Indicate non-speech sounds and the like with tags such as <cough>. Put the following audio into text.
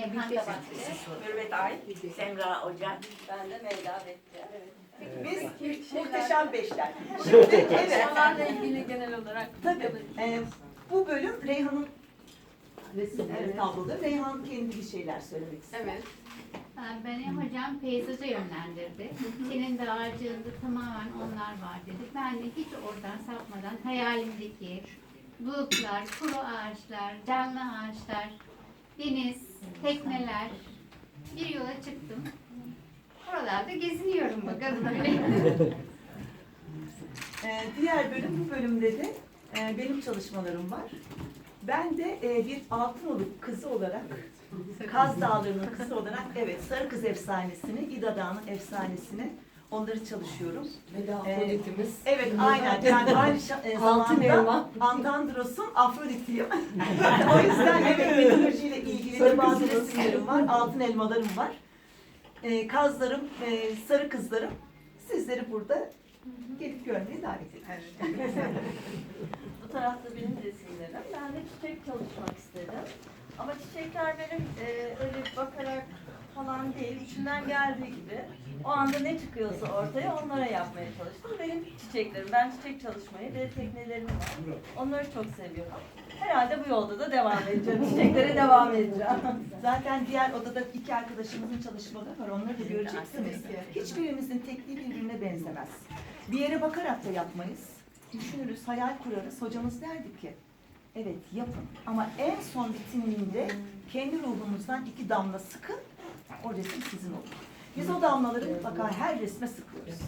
Reyhan Tabakçı. Mürvet Ay, Semra Ocak. Ben de Meyla Bekçi. Evet. Biz muhteşem beşler. <laughs> Şimdi evet, Çalışmalarla ilgili genel olarak tabii. e, bu bölüm Reyhan'ın resimleri tabloda. Reyhan kendi bir şeyler söylemek istiyor. Evet. Beni hocam peyzaja yönlendirdi. Senin de ağacında tamamen onlar var dedi. Ben de hiç oradan sapmadan hayalimdeki bulutlar, kuru ağaçlar, canlı ağaçlar, deniz, tekneler bir yola çıktım. Oralarda geziniyorum bakalım öyle. <laughs> E, diğer bölüm bu bölümde de e, benim çalışmalarım var. Ben de e, bir Altınoluk kızı olarak, Kaz Dağları'nın kızı olarak evet Sarı Kız efsanesini, İda Dağı'nın efsanesini onları çalışıyorum. Ve de Ee, Afroditimiz. Evet aynen yani <laughs> aynı şa- e, Altın zamanda elma. Andandros'un Afrodit'iyim. <laughs> o yüzden evet mitolojiyle ilgili de Sarı bazı kızımız. resimlerim var, altın elmalarım var. Ee, kazlarım, e, sarı kızlarım sizleri burada gelip görmeye davet ediyorum. Bu tarafta benim resimlerim. Ben de çiçek çalışmak istedim. Ama çiçekler benim e, öyle bakarak falan değil, içimden geldiği gibi. O anda ne çıkıyorsa ortaya onlara yapmaya çalıştım. Benim çiçeklerim, ben çiçek çalışmayı ve teknelerim var. Onları çok seviyorum. Herhalde bu yolda da devam edeceğim. Çiçeklere devam edeceğim. <laughs> Zaten diğer odada iki arkadaşımızın çalışmaları var. Onları da göreceksiniz. Hiçbirimizin tekniği birbirine benzemez. Bir yere bakarak da yapmayız. Düşünürüz, hayal kurarız. Hocamız derdi ki, evet yapın. Ama en son bitiminde kendi ruhumuzdan iki damla sıkın. O resim sizin olur. Biz o damlaları mutlaka her resme sıkıyoruz.